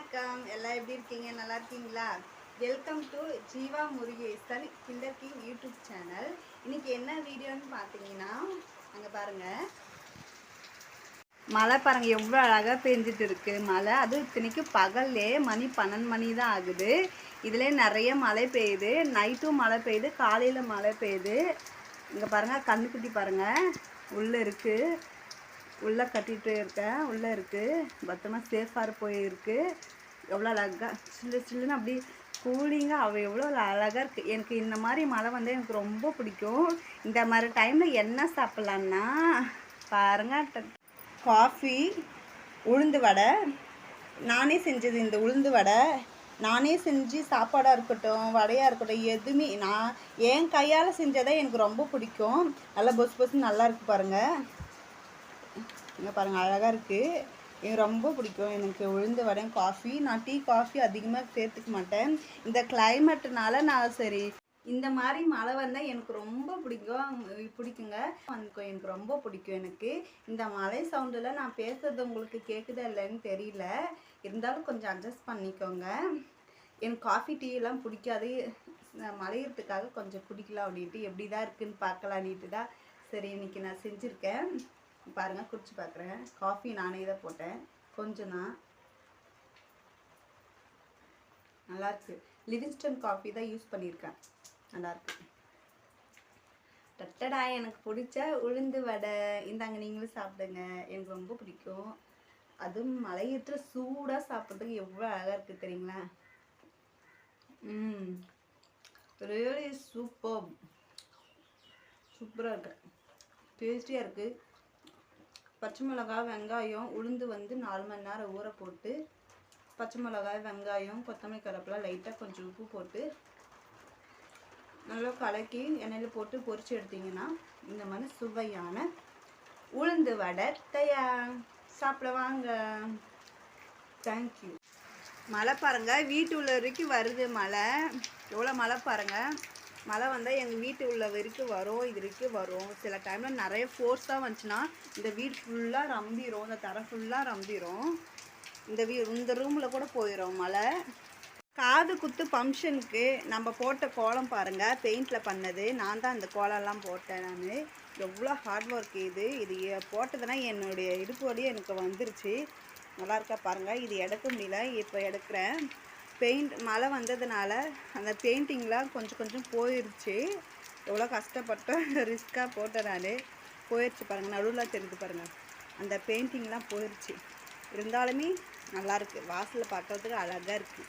வணக்கம். எல்லாம் எப்படி இருக்கீங்க? நல்லா இருக்கீங்களா? Welcome to Jeeva Murugesan kinder king YouTube channel இன்னைக்கு என்ன வீடியோன்னு பார்த்தீங்கன்னா அங்கே பாருங்கள் மழை பாருங்கள் எவ்வளோ அழகாக பெஞ்சிட்டு இருக்கு. மழை அதுவும் இத்தனைக்கு பகல்லே மணி பன்னெண்டு மணி தான் ஆகுது. இதுல நிறைய மழை பெய்யுது. நைட்டும் மழை பெய்யுது. காலையில் மழை பெய்யுது. இங்கே பாருங்கள் கண்ணுக்குட்டி பாருங்கள் உள்ளே இருக்குது உள்ளே கட்டிகிட்டு இருக்கேன். உள்ளே இருக்குது பத்திரமா சேஃபாக போயிருக்கு. எவ்வளோ அழகாக சில்லு சில்லுன்னு அப்படி கூலிங்காக அவள் எவ்வளோ அழகாக இருக்குது எனக்கு இந்த மாதிரி மழை வந்து எனக்கு ரொம்ப பிடிக்கும். இந்த மாதிரி டைமில் என்ன சாப்பிட்லான்னா பாருங்கள் காஃபி உளுந்து வடை. நானே செஞ்சது இந்த உளுந்து வடை. நானே செஞ்சு சாப்பாடாக இருக்கட்டும் வடையாக இருக்கட்டும் எதுவுமே நான் என் கையால் செஞ்சதை எனக்கு ரொம்ப பிடிக்கும். நல்லா பொசு பொசு நல்லா இருக்கு பாருங்கள் இங்கே பாருங்கள் அழகாக இருக்குது எனக்கு ரொம்ப பிடிக்கும். எனக்கு உளுந்து வடையும் காஃபி நான் டீ காஃபி அதிகமாக சேர்த்துக்க மாட்டேன். இந்த கிளைமேட்டுனால நான் சரி. இந்த மாதிரி மழை வந்தால் எனக்கு ரொம்ப பிடிக்கும். பிடிக்குங்க. வந்து எனக்கு ரொம்ப பிடிக்கும் எனக்கு. இந்த மழை சவுண்டில் நான் பேசுறது உங்களுக்கு கேட்குதா இல்லைன்னு தெரியல. இருந்தாலும் கொஞ்சம் அட்ஜஸ்ட் பண்ணிக்கோங்க. எனக்கு காஃபி டீ எல்லாம் பிடிக்காது. நான் மழையிறதுக்காக கொஞ்சம் குடிக்கலாம் அப்படின்ட்டு எப்படி தான் இருக்குதுன்னு பார்க்கலான்ட்டு தான் சரி இன்றைக்கி நான் செஞ்சுருக்கேன். பாருங்கள் குடிச்சு பார்க்குறேன் காஃபி நானே தான் போட்டேன். கொஞ்சம் தான். நல்லாயிருக்கு லிவிங்ஸ்டன் காஃபி தான் யூஸ் பண்ணியிருக்கேன். நல்லாயிருக்கு டட்டடா எனக்கு பிடிச்ச உளுந்து வடை. இந்தாங்க நீங்களும் சாப்பிடுங்க. எனக்கு ரொம்ப பிடிக்கும். அதுவும் மலையேற்ற சூடாக சாப்பிட்றதுக்கு எவ்வளோ அழகாக இருக்குது தெரியுங்களா? ம். ரியலி சூப்பர் சூப்பராக இருக்கு. டேஸ்டியாக இருக்குது பச்சை மிளகாய் வெங்காயம் உளுந்து வந்து நாலு மணி நேரம் ஊற போட்டு பச்சை மிளகாய் வெங்காயம் கொத்தமல்லி கருவேப்பிலை லைட்டாக கொஞ்சம் உப்பு போட்டு நல்லா கலக்கி எண்ணெயில் போட்டு பொரிச்சு எடுத்தீங்கன்னா இந்த மாதிரி சுவையான உளுந்து வடை தயார். சாப்பிட வாங்க. தேங்க்யூ மழை பாருங்கள் வீட்டு உள்ள வரைக்கும் வருது மழை. எவ்வளோ மழை பாருங்கள் மழை வந்தால் எங்கள் வீட்டு உள்ள வரைக்கும் வரும் இது வரைக்கும் வரும். சில டைமில் நிறைய ஃபோர்ஸாக வந்துச்சுன்னா இந்த வீடு ஃபுல்லாக ரம்பிடும் இந்த தரை ஃபுல்லாக ரம்பிடும் இந்த வீ இந்த ரூமில் கூட போயிடும் மழை. காது குத்து ஃபங்க்ஷனுக்கு நம்ம போட்ட கோலம் பாருங்கள் பெயிண்டில் பண்ணது. நான் தான் அந்த கோலம்லாம் போட்டேன் நான். எவ்வளோ ஹார்ட் ஒர்க் இது. இது போட்டதுன்னா என்னுடைய இடுப்பு வழியே எனக்கு வந்துருச்சு. நல்லா இருக்கா பாருங்கள் இது எடுக்க முடியல. இப்போ எடுக்கிறேன். பெயிண்ட் மழை வந்ததுனால அந்த பெயிண்டிங்லாம் கொஞ்சம் கொஞ்சம் போயிடுச்சு எவ்வளோ கஷ்டப்பட்டோம் ரிஸ்க்காக போட்டேன் நான். போயிடுச்சு பாருங்கள் நடுவில் தெரிஞ்சு பாருங்கள் அந்த பெயிண்டிங்லாம் போயிடுச்சு இருந்தாலுமே நல்லாயிருக்கு. வாசலில் பார்க்குறதுக்கு அழகாக இருக்குது